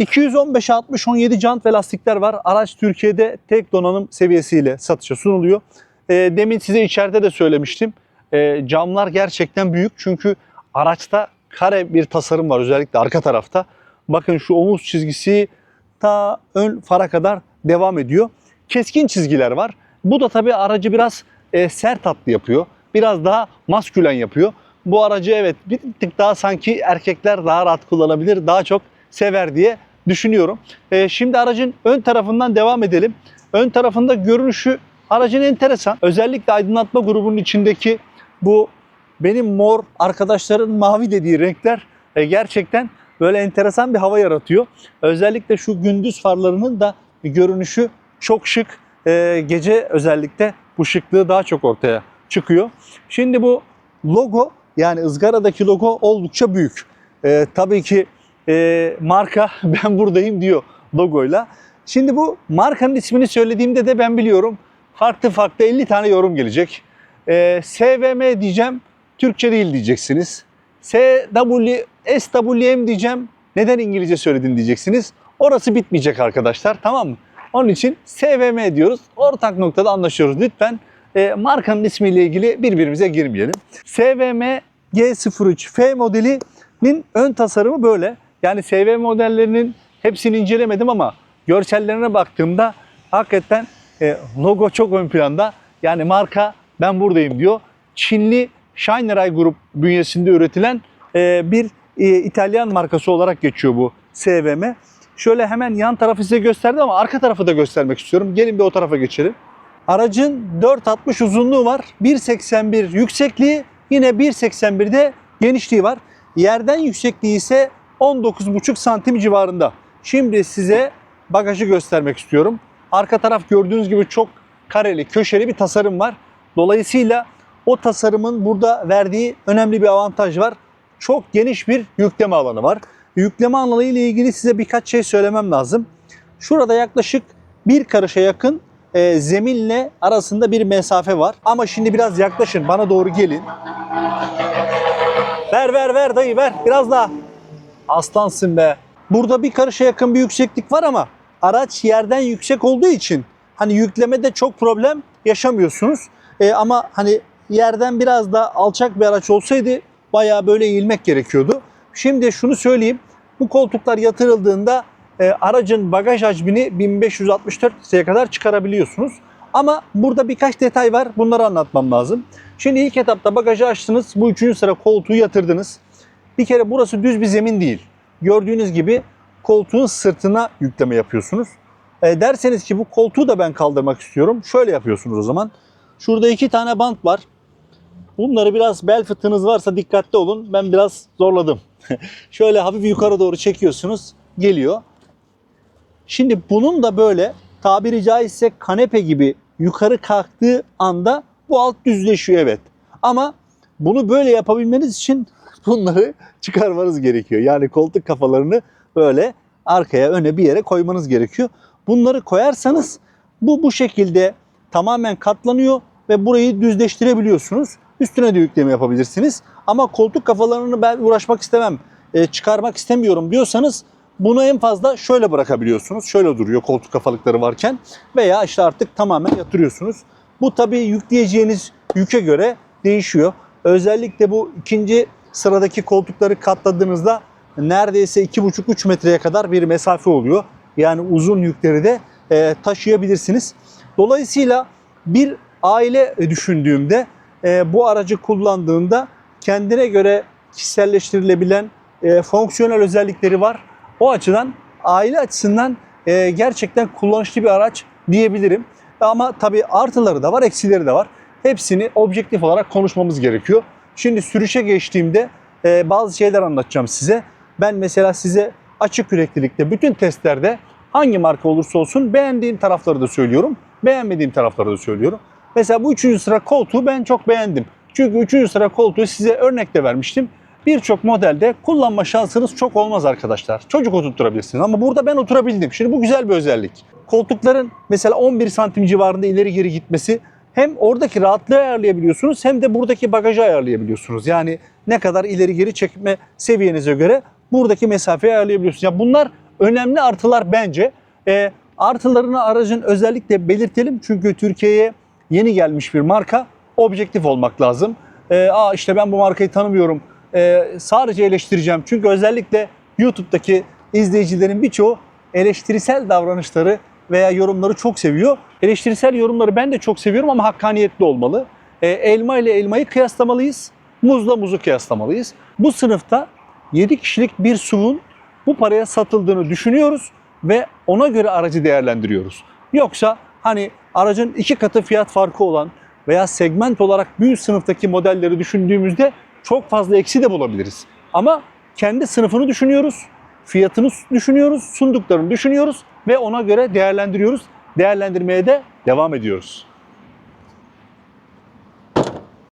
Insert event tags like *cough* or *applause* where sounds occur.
215 60 17 jant ve lastikler var. Araç Türkiye'de tek donanım seviyesiyle satışa sunuluyor. E, demin size içeride de söylemiştim. E, camlar gerçekten büyük çünkü araçta kare bir tasarım var özellikle arka tarafta. Bakın şu omuz çizgisi ta ön fara kadar devam ediyor. Keskin çizgiler var. Bu da tabii aracı biraz e, sert hatlı yapıyor. Biraz daha maskülen yapıyor. Bu aracı evet bir tık daha sanki erkekler daha rahat kullanabilir, daha çok sever diye düşünüyorum. E, şimdi aracın ön tarafından devam edelim. Ön tarafında görünüşü aracın enteresan. Özellikle aydınlatma grubunun içindeki bu benim mor arkadaşların mavi dediği renkler e, gerçekten böyle enteresan bir hava yaratıyor. Özellikle şu gündüz farlarının da görünüşü çok şık. E, gece özellikle bu şıklığı daha çok ortaya çıkıyor. Şimdi bu logo yani ızgaradaki logo oldukça büyük. E, tabii ki e, marka *laughs* ben buradayım diyor logoyla. Şimdi bu markanın ismini söylediğimde de ben biliyorum farklı farklı 50 tane yorum gelecek. E, SVM diyeceğim, Türkçe değil diyeceksiniz. SW, SWM diyeceğim, neden İngilizce söyledin diyeceksiniz. Orası bitmeyecek arkadaşlar tamam mı? Onun için SVM diyoruz. Ortak noktada anlaşıyoruz. Lütfen e, markanın ismiyle ilgili birbirimize girmeyelim. SVM G03 F modelinin ön tasarımı böyle. Yani SV modellerinin hepsini incelemedim ama görsellerine baktığımda hakikaten e, logo çok ön planda. Yani marka ben buradayım diyor. Çinli Shineray Grup bünyesinde üretilen e, bir e, İtalyan markası olarak geçiyor bu SVM. Şöyle hemen yan tarafı size gösterdim ama arka tarafı da göstermek istiyorum. Gelin bir o tarafa geçelim. Aracın 4.60 uzunluğu var. 1.81 yüksekliği yine 1.81'de genişliği var. Yerden yüksekliği ise 19,5 santim civarında. Şimdi size bagajı göstermek istiyorum. Arka taraf gördüğünüz gibi çok kareli, köşeli bir tasarım var. Dolayısıyla o tasarımın burada verdiği önemli bir avantaj var. Çok geniş bir yükleme alanı var. Yükleme alanı ile ilgili size birkaç şey söylemem lazım. Şurada yaklaşık bir karışa yakın e, zeminle arasında bir mesafe var. Ama şimdi biraz yaklaşın, bana doğru gelin. Ver ver ver dayı ver, biraz daha. Aslansın be. Burada bir karışa yakın bir yükseklik var ama araç yerden yüksek olduğu için hani yüklemede çok problem yaşamıyorsunuz. E, ama hani yerden biraz da alçak bir araç olsaydı bayağı böyle eğilmek gerekiyordu. Şimdi şunu söyleyeyim. Bu koltuklar yatırıldığında e, aracın bagaj hacmini 1564 litreye kadar çıkarabiliyorsunuz. Ama burada birkaç detay var. Bunları anlatmam lazım. Şimdi ilk etapta bagajı açtınız. Bu üçüncü sıra koltuğu yatırdınız. Bir kere burası düz bir zemin değil. Gördüğünüz gibi koltuğun sırtına yükleme yapıyorsunuz. E, derseniz ki bu koltuğu da ben kaldırmak istiyorum. Şöyle yapıyorsunuz o zaman. Şurada iki tane bant var. Bunları biraz bel fıtığınız varsa dikkatli olun. Ben biraz zorladım. *laughs* Şöyle hafif yukarı doğru çekiyorsunuz. Geliyor. Şimdi bunun da böyle tabiri caizse kanepe gibi yukarı kalktığı anda bu alt düzleşiyor evet. Ama bunu böyle yapabilmeniz için *laughs* bunları çıkarmanız gerekiyor. Yani koltuk kafalarını böyle arkaya öne bir yere koymanız gerekiyor. Bunları koyarsanız bu bu şekilde tamamen katlanıyor ve burayı düzleştirebiliyorsunuz. Üstüne de yükleme yapabilirsiniz. Ama koltuk kafalarını ben uğraşmak istemem, e, çıkarmak istemiyorum diyorsanız bunu en fazla şöyle bırakabiliyorsunuz. Şöyle duruyor koltuk kafalıkları varken veya işte artık tamamen yatırıyorsunuz. Bu tabii yükleyeceğiniz yüke göre değişiyor. Özellikle bu ikinci sıradaki koltukları katladığınızda neredeyse 2,5-3 metreye kadar bir mesafe oluyor. Yani uzun yükleri de e, taşıyabilirsiniz. Dolayısıyla bir aile düşündüğümde e, bu aracı kullandığında kendine göre kişiselleştirilebilen e, fonksiyonel özellikleri var. O açıdan aile açısından e, gerçekten kullanışlı bir araç diyebilirim. Ama tabii artıları da var, eksileri de var. Hepsini objektif olarak konuşmamız gerekiyor. Şimdi sürüşe geçtiğimde e, bazı şeyler anlatacağım size. Ben mesela size açık yüreklilikte bütün testlerde hangi marka olursa olsun beğendiğim tarafları da söylüyorum. Beğenmediğim tarafları da söylüyorum. Mesela bu üçüncü sıra koltuğu ben çok beğendim. Çünkü üçüncü sıra koltuğu size örnek de vermiştim. Birçok modelde kullanma şansınız çok olmaz arkadaşlar. Çocuk oturtturabilirsiniz ama burada ben oturabildim. Şimdi bu güzel bir özellik. Koltukların mesela 11 santim civarında ileri geri gitmesi hem oradaki rahatlığı ayarlayabiliyorsunuz hem de buradaki bagajı ayarlayabiliyorsunuz. Yani ne kadar ileri geri çekme seviyenize göre buradaki mesafeyi ayarlayabiliyorsunuz. Ya bunlar önemli artılar bence. E, artılarını aracın özellikle belirtelim çünkü Türkiye'ye yeni gelmiş bir marka. Objektif olmak lazım. E, Aa işte ben bu markayı tanımıyorum. E, sadece eleştireceğim. Çünkü özellikle YouTube'daki izleyicilerin birçoğu eleştirisel davranışları veya yorumları çok seviyor. Eleştirisel yorumları ben de çok seviyorum ama hakkaniyetli olmalı. E, elma ile elmayı kıyaslamalıyız. Muzla muzu kıyaslamalıyız. Bu sınıfta 7 kişilik bir SUV'un bu paraya satıldığını düşünüyoruz ve ona göre aracı değerlendiriyoruz. Yoksa hani aracın iki katı fiyat farkı olan veya segment olarak üst sınıftaki modelleri düşündüğümüzde çok fazla eksi de bulabiliriz. Ama kendi sınıfını düşünüyoruz, fiyatını düşünüyoruz, sunduklarını düşünüyoruz ve ona göre değerlendiriyoruz. Değerlendirmeye de devam ediyoruz.